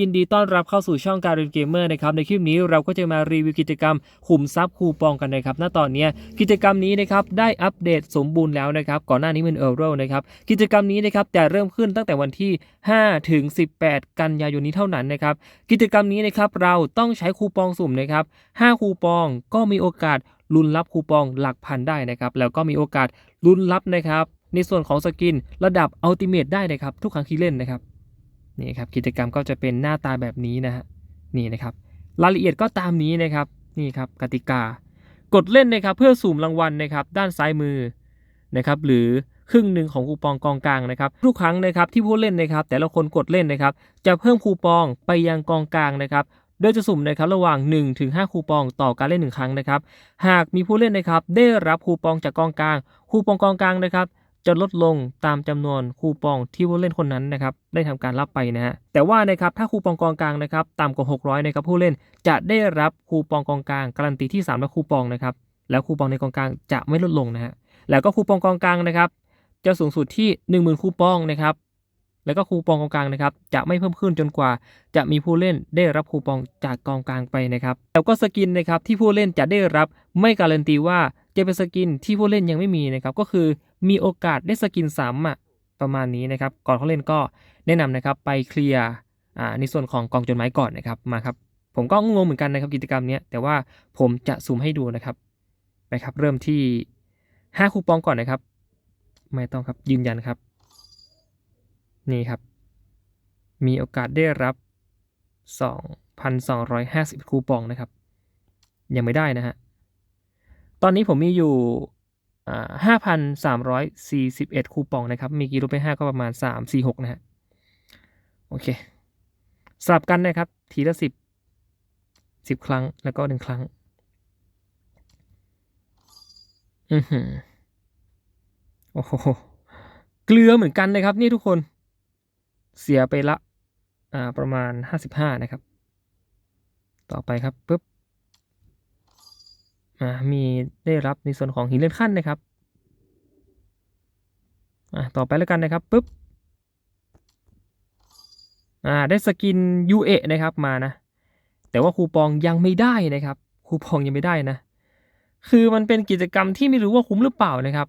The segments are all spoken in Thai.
ยินดีต้อนรับเข้าสู่ช่องการเรียนเกมเมอร์นะครับในคลิปนี้เราก็จะมารีวิวกิจกรรมขุมทรัพย์คูปองกันนะครับณตอนนี้กิจกรรมนี้นะครับได้อัปเดตสมบูรณ์แล้วนะครับก่อนหน้านี้เป็นเออร์โรนะครับกิจกรรมนี้นะครับจะเริ่มขึ้นตั้งแต่วันที่ 5 ถึง 18 กันยายนนี้เท่านั้นนะครับกิจกรรมนี้นะครับเราต้องใช้คูปองสุ่มนะครับ5คูปองก็มีโอกาสลุ้นรับคูปองหลักพันได้นะครับแล้วก็มีโอกาสลุ้นรับนะครับในส่วนของสกินระดับอัลติเมทได้นะครับทุกครั้งที่เล่นนะครับ นี่ครับกิจกรรมก็จะเป็นหน้าตาแบบนี้นะฮะนี่นะครับรายละเอียดก็ตามนี้นะครับนี่ครับกติกากดเล่นนะครับเพื่อสุ่มรางวัลนะครับด้านซ้ายมือนะครับหรือครึ่งหนึ่งของคูปองกองกลางนะครับทุกครั้งนะครับที่ผู้เล่นนะครับ แต่ละคนกดเล่นนะครับ จะเพิ่มคูปองไปยังกองกลางนะครับโดยจะสุ่มนะครับระหว่าง1ถึง5คูปองต่อการเล่น 1 ครั้งนะครับ หากมีผู้เล่นนะครับได้รับคูปองจากกองกลาง คูปองกองกลางนะครับ จะลดลงตามจำนวนคูปองที่ผู้เล่นคนนั้นนะครับได้ทำการรับไปนะฮะแต่ว่านะครับถ้าคูปองกองกลางนะครับต่ำกว่า 600นะครับผู้เล่นจะได้รับคูปองกองกลางการันตีที่3และคูปองนะครับแล้วคูปองในกองกลางจะไม่ลดลงนะฮะแล้วก็คูปองกองกลางนะครับจะสูงสุดที่ 10,000 คูปองนะครับแล้วก็คูปองกองกลางนะครับจะไม่เพิ่มขึ้นจนกว่า จะมีผู้เล่นได้รับคูปองจากกองกลางไปนะครับแล้วก็สกินนะครับที่ผู้เล่นจะได้รับไม่การันตีว่าจะเป็นสกินที่ผู้เล่นยังไม่มีนะครับก็คือ มีโอกาสได้สกินซ้ำอะประมาณนี้นะครับ ก่อนเขาเล่นก็แนะนำนะครับไปเคลียร์อ่าในส่วนของกองจดหมายก่อนนะครับมาครับ ผมก็งงเหมือนกันนะครับกิจกรรมนี้แต่ว่าผมจะซูมให้ดูนะครับไปครับ เริ่มที่ 5 คูปองก่อนนะครับ ไม่ต้องครับยืนยันครับ นี่ครับ มีโอกาสได้รับ 2,250 คูปองนะครับ ยังไม่ได้นะฮะตอนนี้ผมมีอยู่ 5,341 คูปองนะครับ มีกี่ลบไป5ก็ประมาณ 3 4 6 นะฮะ โอเค สลับกันนะครับ ทีละ 10 10 ครั้ง แล้วก็ 1 ครั้ง อือหือโอ้โห เกลือเหมือนกันนะครับ นี่ทุกคน เสียไปละ อ่า ประมาณ 55 นะครับ ต่อไปครับปุ๊บ อ่ามีได้รับในส่วนของหินเลื่อนขั้นนะครับอ่าต่อไปแล้วกันนะครับปุ๊บอ่าได้สกิน UA นะครับมานะ แต่ว่าคูปองยังไม่ได้นะครับ คูปองยังไม่ได้นะ คือมันเป็นกิจกรรมที่ไม่รู้ว่าคุ้มหรือเปล่านะครับ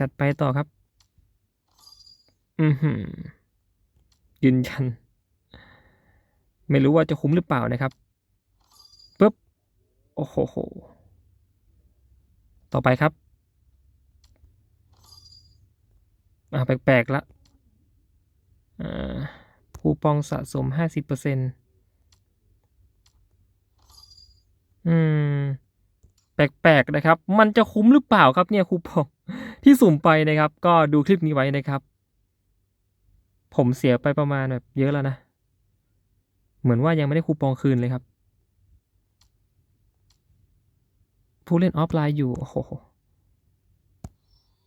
จัดไปต่อครับ อือหือยืนยัน ไม่รู้ว่าจะคุ้มหรือเปล่านะครับปุ๊บ โอ้โห ต่อไปครับ อ่าแปลกๆละอ่าคูปองสะสมห้าสิบเปอร์เซ็นต์อืม แปลกๆนะครับ มันจะคุ้มหรือเปล่าครับเนี่ยคูปองที่สุ่มไปนะครับ ก็ดูคลิปนี้ไว้นะครับ ผมเสียไปประมาณแบบเยอะแล้วนะ เหมือนว่ายังไม่ได้คูปองคืนเลยครับ ผู้เล่นออฟไลน์อยู่ โอ้โห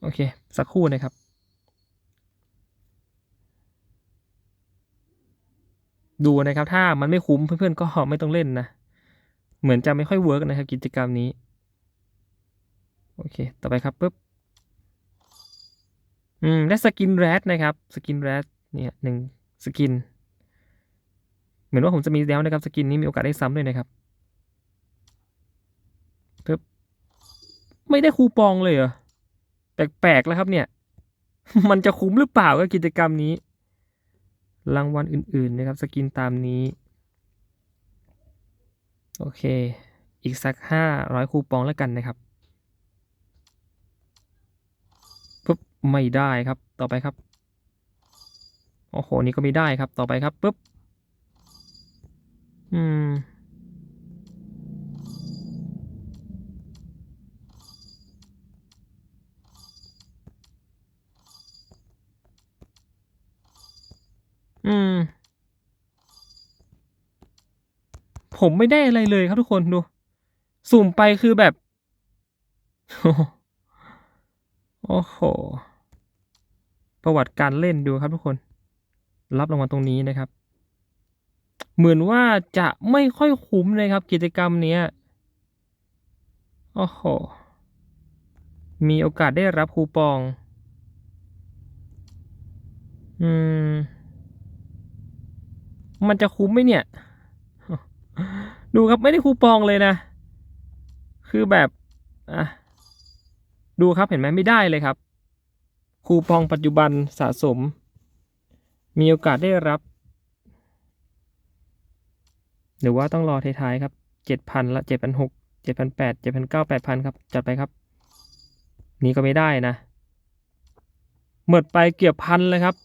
โอเค สักครู่นะครับดูนะครับ ถ้ามันไม่คุ้มเพื่อนๆก็ไม่ต้องเล่นนะ เหมือนจะไม่ค่อยเวิร์กนะครับ กิจกรรมนี้ โอเค ต่อไปครับปุ๊บอืมได้สกินแรดนะครับ สกินแรดเนี่ยหนึ่งสกิน เหมือนว่าผมจะมีแล้วนะครับ สกินนี้มีโอกาสได้ซ้ำด้วยนะครับ ไม่ได้คูปองเลยเหรอ แปลกๆแล้วครับเนี่ย มันจะคุ้มหรือเปล่ากับกิจกรรมนี้ รางวัลอื่นๆนะครับสกินตามนี้ โอเค อีกสักห้าร้อยคูปองแล้วกันนะครับปุ๊บไม่ได้ครับต่อไปครับ โอ้โห นี่ก็ไม่ได้ครับต่อไปครับปุ๊บอืม อืม ผมไม่ได้อะไรเลยครับทุกคนดู สุ่มไปคือแบบ โอ้โห ประวัติการเล่นดูครับทุกคน รับรางวัลตรงนี้นะครับ เหมือนว่าจะไม่ค่อยคุ้มเลยครับ กิจกรรมเนี้ย โอ้โห มีโอกาสได้รับคูปอง อืม มันจะคุ้มไหมเนี่ย ดูครับไม่ได้คูปองเลยนะ คือแบบอะดูครับเห็นไหมไม่ได้เลยครับ คูปองปัจจุบันสะสม มีโอกาสได้รับ หรือว่าต้องรอท้ายๆครับเจ็ดพันละเจ็ดพันหกเจ็ดพันแปดเจ็ดพันเก้าแปดพันครับ จัดไปครับ นี่ก็ไม่ได้นะ หมดไปเกือบพันเลยครับ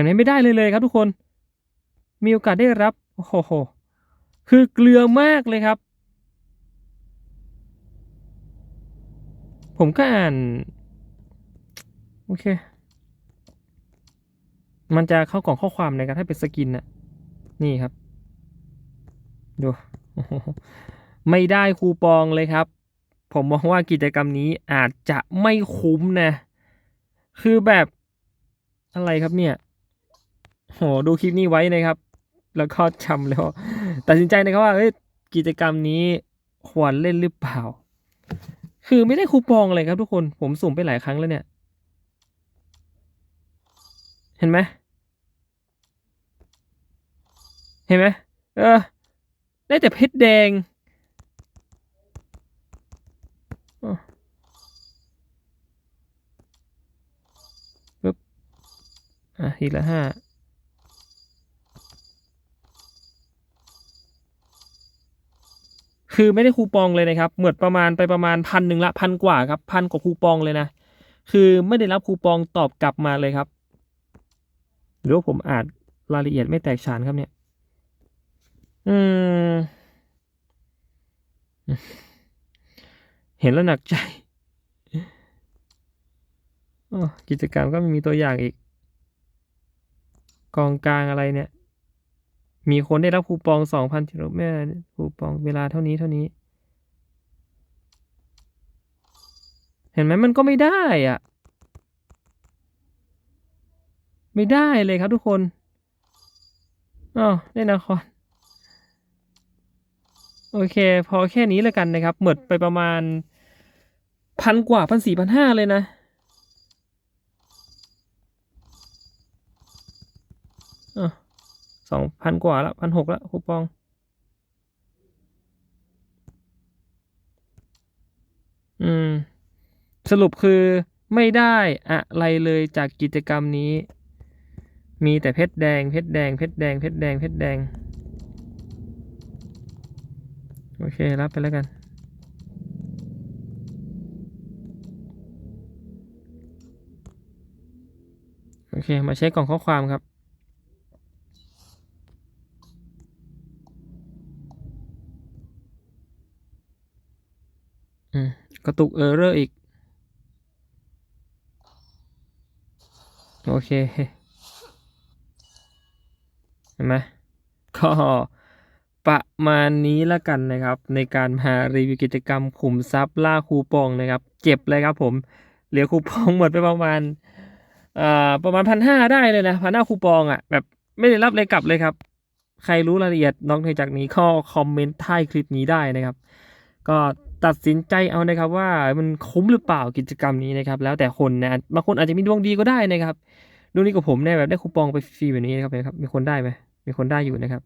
เห็นไหมไม่ได้เลยเลยครับทุกคน มีโอกาสได้รับ โอ้โห คือเกลือมากเลยครับ ผมก็อ่าน โอเค มันจะเข้ากล่องข้อความนะครับถ้าเป็นสกินน่ะ นี่ครับ ดู ไม่ได้คูปองเลยครับ ผมมองว่ากิจกรรมนี้อาจจะไม่คุ้มนะ คือแบบอะไรครับเนี่ย โหดูคลิปนี้ไว้นะครับ แล้วก็จำแล้ว ตัดสินใจนะครับว่าเอ้ยกิจกรรมนี้ควรเล่นหรือเปล่า คือไม่ได้คูปองเลยครับทุกคนผมสุ่มไปหลายครั้งแล้วเนี่ย เห็นไหมเห็นไหมเออ ได้แต่เพชรแดงปึ๊บอะทีละห้า คือไม่ได้คูปองเลยนะครับเหมือนประมาณไปประมาณพันหนึ่งละพันกว่าครับพันกว่าคูปองเลยนะ คือไม่ได้รับคูปองตอบกลับมาเลยครับหรือว่าผมอ่านรายละเอียดไม่แตกฉานครับเนี่ย อืม เห็นแล้วหนักใจอกิจกรรมก็ไม่มีตัวอย่างอีก กองกลางอะไรเนี่ย มีคนได้รับคูปองสองพันกิโลแม่คูปองเวลาเท่านี้เท่านี้ เห็นไหมมันก็ไม่ได้อะไม่ได้เลยครับทุกคนอ๋อได้นครโอเค พอแค่นี้แล้วกันนะครับ หมดไปประมาณพันกว่าพันสี่พันห้าเลยนะอะ สองพันกว่าละพันหกละคูปอง อืม สรุปคือไม่ได้อะไรเลยจากกิจกรรมนี้ มีแต่เพชรแดง เพชรแดง เพชรแดง เพชรแดง เพชรแดง โอเค รับไปแล้วกัน โอเค มาเช็คกล่องข้อความครับ อืม กระตุกเออร์เรอร์อีก โอเค เห็นไหมก็ประมาณนี้ละกันนะครับ ในการมารีวิวกิจกรรมขุมทรัพย์ล่าคูปองนะครับเจ็บเลยครับผมเหลือคูปองหมดไปประมาณอ่าประมาณพันห้าได้เลยนะพันห้าคูปองอะแบบไม่ได้รับเลยกลับเลยครับ ใครรู้รายละเอียดนอกเหนือจากนี้ก็คอมเมนต์ใต้คลิปนี้ได้นะครับ ก็ ตัดสินใจเอานะครับว่ามันคุ้มหรือเปล่ากิจกรรมนี้นะครับ แล้วแต่คนนะบางคนอาจจะมีดวงดีก็ได้นะครับดวงดีกับผมเนี่ยแบบได้คูปองไปฟรีแบบนี้นะครับนะครับมีคนได้ไหมมีคนได้อยู่นะครับ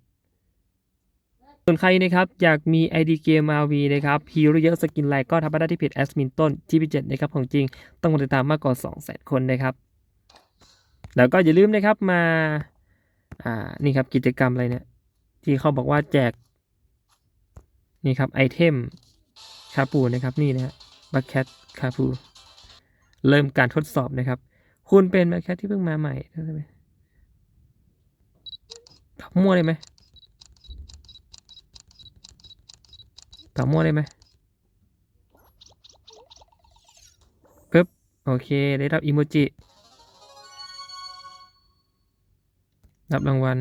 ส่วนใครนะครับอยากมี ID เกม RV นะครับฮีโร่เยอะสกินไลก็ทักมาได้ที่เพจแอสมินต้นที่พิเจ็ดนะครับของจริงต้องติดตามมากกว่า2 0 0 0 0 0 คนนะครับ แล้วก็อย่าลืมนะครับมาอ่านี่ครับกิจกรรมอะไรเนี่ยที่เขาบอกว่าแจกนี่ครับไอเทม คาปูนะครับนี่นะฮะบัคแคทคาปูเริ่มการทดสอบนะครับ คุณเป็นบัคแคทที่เพิ่งมาใหม่ใช่ไหมตอบมั่วได้ไหมตอบมั่วได้ไหมปึ๊บโอเค ได้รับอีโมจิรับรางวัล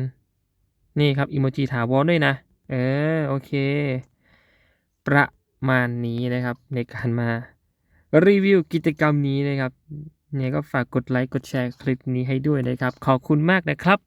นี่ครับอีโมจิถาวรด้วยนะ เออ โอเค ประ มาณนี้นะครับ ในการมารีวิวกิจกรรมนี้นะครับเนี่ยก็ฝากกดไลค์กดแชร์คลิปนี้ให้ด้วยนะครับ ขอบคุณมากนะครับ